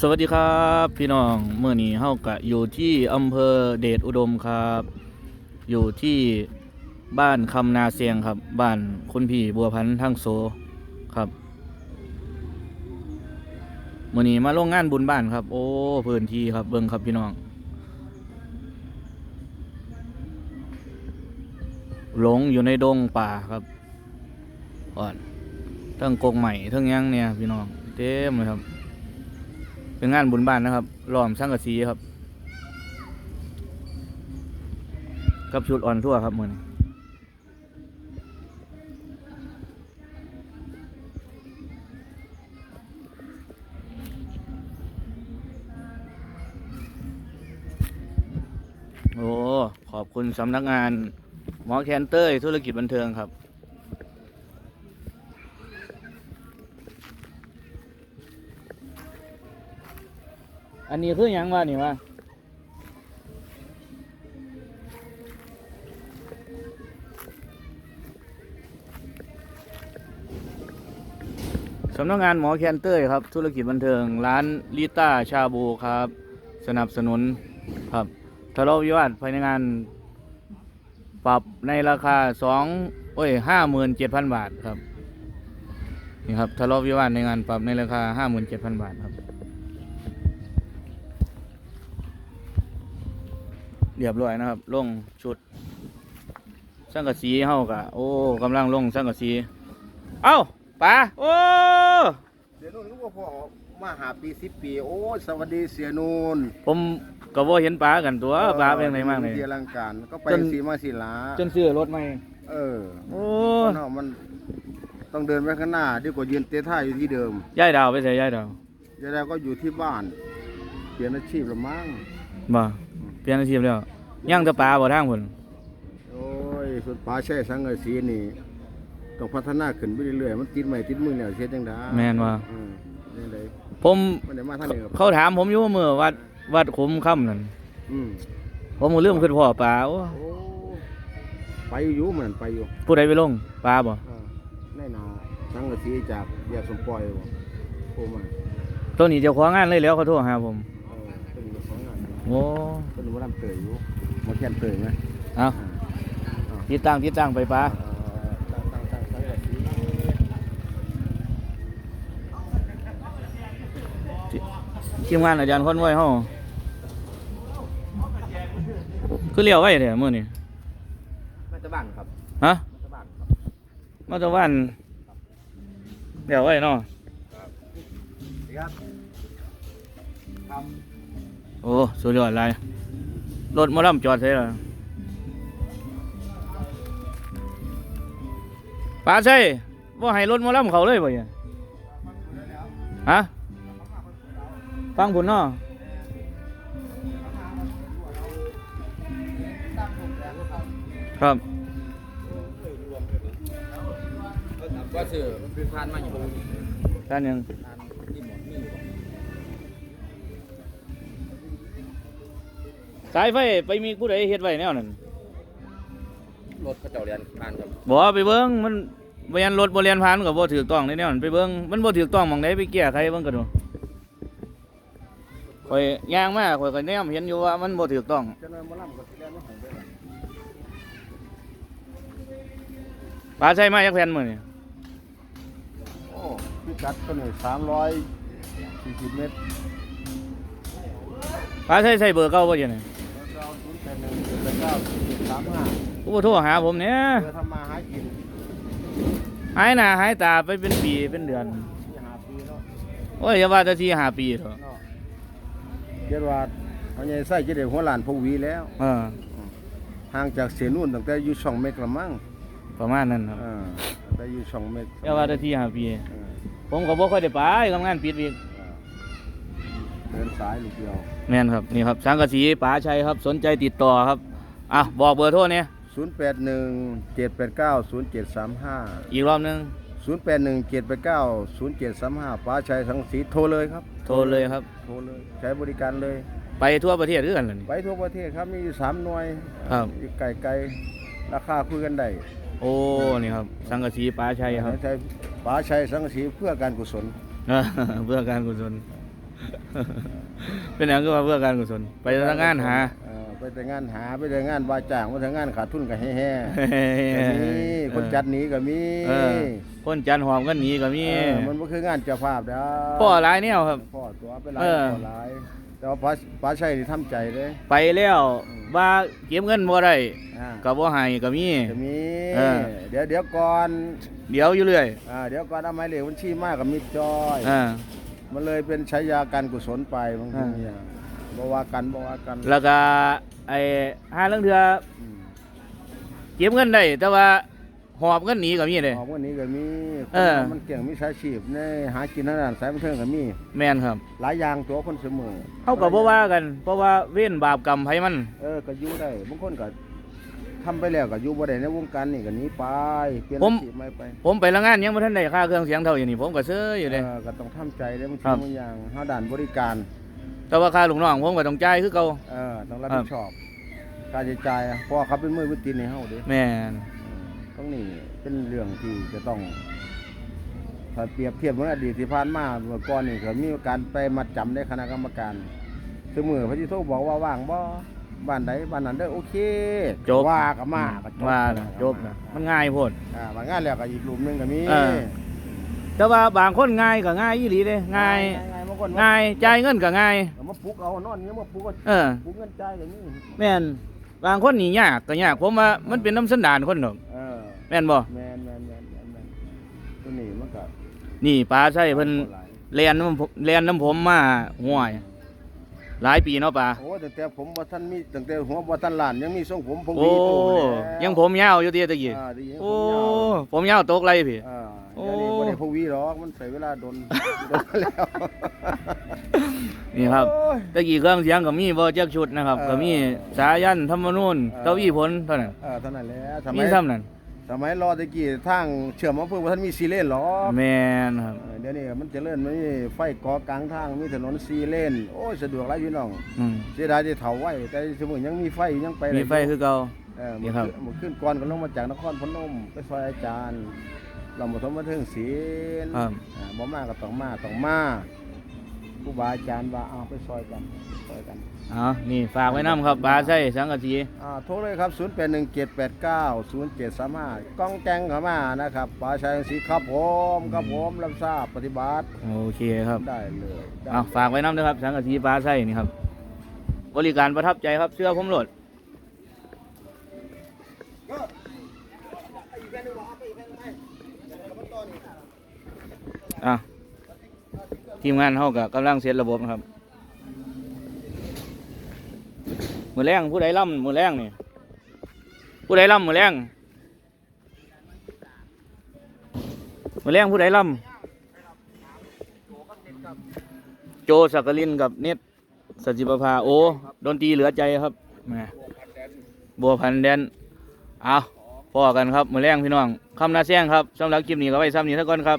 สวัสดีครับพี่น้องเมื่อนี้เฮากะอยู่ที่อำเภอเดชอุดมครับ อยู่ที่บ้านคำนาเซียงครับ บ้านคุณพี่บัวพันธ์ทั้งโซครับเมื่อนี้มาโรงงานบุญบ้านครับ โอ้พื้นที่ครับเบิ่งครับพี่น้อง หลงอยู่ในดงป่าครับอ่อนทั้งกงใหม่ทั้งยังเนี่ยพี่น้องเต็มเลยครับ เป็นงานบุญบ้านนะครับล้อมสังกะสีครับ กับชุดอ่อนทั่วครับมือนโอ้ ขอบคุณสำนักงานหมอแคนเตอร์ธุรกิจบันเทิงครับ อันนี้คือยังวะนี่วะสำนักงานหมอแคนเตอร์ครับ ธุรกิจบันเทิง ร้านลิต้าชาบูครับ สนับสนุนครับทะเลาะวิวาทภายในงาน ปรับในราคาสองโอ้ยห้าหมื่นเจ็ดพันบาทครับ นี่ครับทะเลาะวิวาทในงานปรับในราคาห้าหมื่นเจ็ดพันบาทครับ เรียบร้อยนะครับลงชุดสังกะสีเฮากะโอ้กำลังลงสังกะสีเอ้าป๋าโอ้เสียนุ่นก็พอมาหาปีสิบปี โอ้ยสวัสดีเสียนุ่นผมก็บ่เห็นป๋ากันตัวป๋าเป็นไงมากเลยเดียรังการก็ไปจนสีมาสีลาจนซื้อรถใหม่เออโอ้เนาะมันต้องเดินไปข้างหน้าดีกว่ายืนเตะท่าอยู่ที่เดิมย้ายดาวไปใส่ย้ายดาวเดี๋ยวเราก็อยู่ที่บ้านเปลี่ยนอาชีพละมั้งบ่ เปลี่ยนอาชีพแล้วย่างแตะป๋าบ่ทางพุ่นโอ้ยสุดป่าใช่สังกะสีนี่ต้องพัฒนาขึ้นไปเรื่อยๆมันติดใหม่ติดมือเนี่ยเสียจังได๋แม่นว่าอืมนี่เลยผมมันได้มาทางนี้ครับเขาถามผมอยู่ว่ามื้อวัดวัดขุมค่ำนั่นอืมผมก็ลืมขึ้นพ่อป๋าโอ้โอ้ไปอยู่เหมือนไปอยู่ผู้ใดไปลงป๋าบ่เออแน่นาสังกะสีจากแยกสมปล่อยบ่โทรมาตัวนี้เจ้าของงานเลยแล้วเขาโทรหาผม โอ้เป็นว่าลำเตยอยู่มาแค่นเตยไหมเอาติดตั้งติดตั้งไปป๋าเอ่อตั้งตั้งตั้งสังกะสีทีมงานอาจารย์คอนไว้เฮาคือเลี้ยวไว้เด้อมื้อนี้มาจะบ้านครับฮะมาจะบ้านครับมาตะวันเลี้ยวไว้เนาะดีครับครับ โอ้สุดยอดเลยรถหมอลำจอดใช่เหรอป้าใช่ว่าให้รถหมอลำเขาเลยบ่เนี่ยฮะฟังผลเนาะครับว่าสื่อเป็นพานมาอยู่บนท่านยัง สายไฟไปมีผู้ใดเฮ็ดไว้แนวนั้นรถเขาเจ้าเรียนพานครับบ่ไปเบิ่งมันบ่ยันรถบ่เรียนผ่านก็บ่ถูกต้องในแนวนั้นไปเบิ่งมันบ่ถูกต้องหม่องใดไปแก้ไขเบิ่งก็ดูข่อยย่างมาข่อยก็แนมเห็นอยู่ว่ามันบ่ถูกต้องจะนอนมาล่ำกับที่แรกมาของด้วยล่ะปลาใช้มาจักแผ่นมื้อนี่โอ้พิกัดตัวนี้สามร้อยสี่สิบเมตรปลาใช้ใช้เบอร์เก่าบ่จังได๋แล้วเราศูนย์แปด หนึ่งเจ็ดแปดเก้าสี่สิบสามห้ากูบ่โทรหาผมเนี่ยเพื่อทำมาหากินหายหน้าหายตาไปเป็นปีเป็นเดือน ที่หาปีเนาะโอ้ยอย่าว่าแต่ที่ห้าปีเถอะเนาะเจ็ดว่าเขาใหญ่ไส้จะได้หัวหลานพงหวีแล้ว เออ ห่างจากเสียนุ่นตั้งแต่อยู่ช่องเมกละมั้งประมาณนั้นครับอ่าตั้งแต่อยู่ช่องเมกอย่าว่าแต่ที่ห้าปี เออผมก็บ่ค่อยได้ไปทำงานปิดอีก เดินสายลูกเดียวแม่นครับนี่ครับสังกะสีป๋าชัยครับสนใจติดต่อครับอะบอกเบอร์โทรเนี่ยศูนย์แปดหนึ่งเจ็ดแปดเก้าศูนย์เจ็ดสามห้าอีกรอบหนึงศูนย์แปดหนึ่งเจ็ดแปดเก้าศูนย์เจ็ดสามห้าป้าชัยสังสีโทรเลยครับ โทรเลยครับ โทรเลยใช้บริการเลย ไปทั่วประเทศคือกันล่ะนี่ไปทั่วประเทศครับมีอยู่สามหน่วยครับอีกไก่ไก่ราคาคุยกันได้โอ้นี่ครับสังกะสีป๋าชัยครับ ใช้ป้าชัยสังสีเพื่อการกุศลเออเพื่อการกุศล เป็นอย่างก็มาเพื่อการกุศลไปทำงานหา เออไปแต่งานหาไปแต่งานว่าจ้างไปแต่งานขาดทุนก็แฮ่ๆก็มีคนจัดหนีก็มีเออ คนจันหอมกันหนีก็มีเออมันบ่คืองานเจ้าภาพเด้อพ่อหลายแนวครับ พ่อตัวไปหลายเออ พ่อหลาย แต่ว่าป้าป้าชัยนี่ทำใจเด้ไปแล้วว่าเก็บเงินบ่ได้อ่าก็บ่ให้ก็มีจะมี เออ เดี๋ยวเดี๋ยวก่อนเดี๋ยวอยู่เรื่อยอ่าเดี๋ยวก่อนเอาไม้เหล็กบัญชีมากกับมิดจอย อ่า มันเลยเป็นฉายาการกุศลไปบางทีอ่าเนี่ยบ่ว่ากันบ่ว่ากันแล้วก็ไอ้ห้าเรื่องเทื่ออืมเก็บเงินได้แต่ว่าหอบเงินหนีก็มีเด้ของวันนี้ก็มีเออคนมันเก่งมีสายชีพในหากินทางด้านสายบันเทิงก็มีแม่นครับ หลายอย่างตัวคนเสมอเฮาก็บ่ว่ากัน เพราะว่าเว้นบาปกรรมไผมัน เออก็อยู่ได้บางคนก็ ทำไปแล้วก็อยู่บ่ได้ในวงการนี่ก็หนีไปเปลี่ยนผม อาชีพใหม่ไปผมไปละงานยังบ่ทันได้ค่าเครื่องเสียงเท่าอย่างนี้ผมก็ซื้ออยู่เด้เออก็ต้องทำใจได้บางครัทีบ บางอย่างเฮาด่านบริการแต่ว่าค่าลูกน้องผมก็ต้องจ่ายคือเก่า เออต้องรับครัผิบดชอบค่าใช้จ่ายอะเพราะว่าเขาเป็นมือวิตีนในเฮาเด้ แม่นตรงนี้เป็นเรื่องที่จะต้องถ้าเปรียบเทียบเมื่ออดีตที่ผ่านมาเมื่อก่อนนี่ก็มีการไปมัดจำในคณะกรรมการสมือพระจิโทบอกว่าว่างบ่ บ้านใดบ้านนั้นเด้อโอเคจบ ว่าก็มาก็จบว่าน่ะจบนะมันง่ายโพด อ่าบางงานแล้วก็อีกกลุ่มหนึงก็มีเออ แต่ว่าบางคนง่ายก็ง่ายอีหลีเด้ง่าย ง่ายบางคนง่ายจ่ายเงินก็ง่าย เอามาปลุกเอานอนเนี่ยมาปลุกก็เออ ปลุกเงินจ่ายอย่างนี้แม่นบางคนนี่ยากก็ยากผมว่ามันเป็นน้ำสันดานคนดอกเออแม่นบ่แมนแมนแมนแมนแมนตัวนี้มันก็นี่ปลาใช่เพิ่นหลาย เรียนน้ำผมเรียนน้ำผมมาห่วย หลายปีเนาะปลาโอ้ตั้งแต่ผมบ่ทันมีตั้งแต่หัวบ่ทันล้านยังมีทรงผมผมโอ้มีตัวแล้วยังผมยาวอยู่เดียตะกี้อ่าดียังผโอ้มยาวผมยาวตกไรพี่ อ่าโอ้เดี๋ยวนี้บ่ได้พกหวีหรอกมันใส่เวลาโดนโดนแล้วนี่ครับโอ้ย ตะกี้เครื่องเสียงก็มีบ่จักชุดนะครับเออก็มีสายันธรรมนูญเออ เก้าอี้ผลเท่านั้นเออเท่านั้นแหละสมัมียซ้ำนั่น สมัยรอตะกี้ทางเชื่อมมาเพิ่งบ่ทันมีซีเลนหรอกแม่นครับเออเดี๋ยวนี้มันเจริญมันมีไฟเกอกลางทางมีถนนซีเลนโอ้ยสะดวกหลายพี่น้องอืมเสียดายที่เฒ่าไว้ แต่สมมุติยังมีไฟยังไปด้มีไฟคือเก่า เออนี่เมื่อครับคืนเมื่อคืนก่อนก็ลงมาจากนครพนมไปซอยอาจารย์เรามาทมมาถึงศีลครับ อ่าบ่มาก็ต้องมาต้องมา ครูบาอาจารย์ว่าเอาไปซอยกันซอยกันอ๋อนี่ฝากไว้นํครับปลาใช่สังกะสีอ่าโทรเลยครับ0817890735ก้องแกงเข้ามานะครับปลาชายสีครับผมครับผมรับทราบปฏิบัติโอเคครับได้เลยได้เอาฝากไว้น้ำนะครับ สังกะสีปลาไส้นี่ครับ บริการประทับใจครับเสื้อผมโหลดอะ ทีมงานเขากับกำลังเซตระบบนะครับมือแรงผู้ใดล่ำมือแรงนี่ผู้ใดล่ำมือแรงมือแรงผู้ใดล่ำโจสักกลินกับเน็ตสัจจิปภาโอดนตรีเหลือใจครับแหมบัวพันแดนเอาพอกันครับมือแรงพี่น้องคำนาแซงครับสำหรับคลิปนี้ก็ไว้ซ้ำนี้เท่าก่อนครับ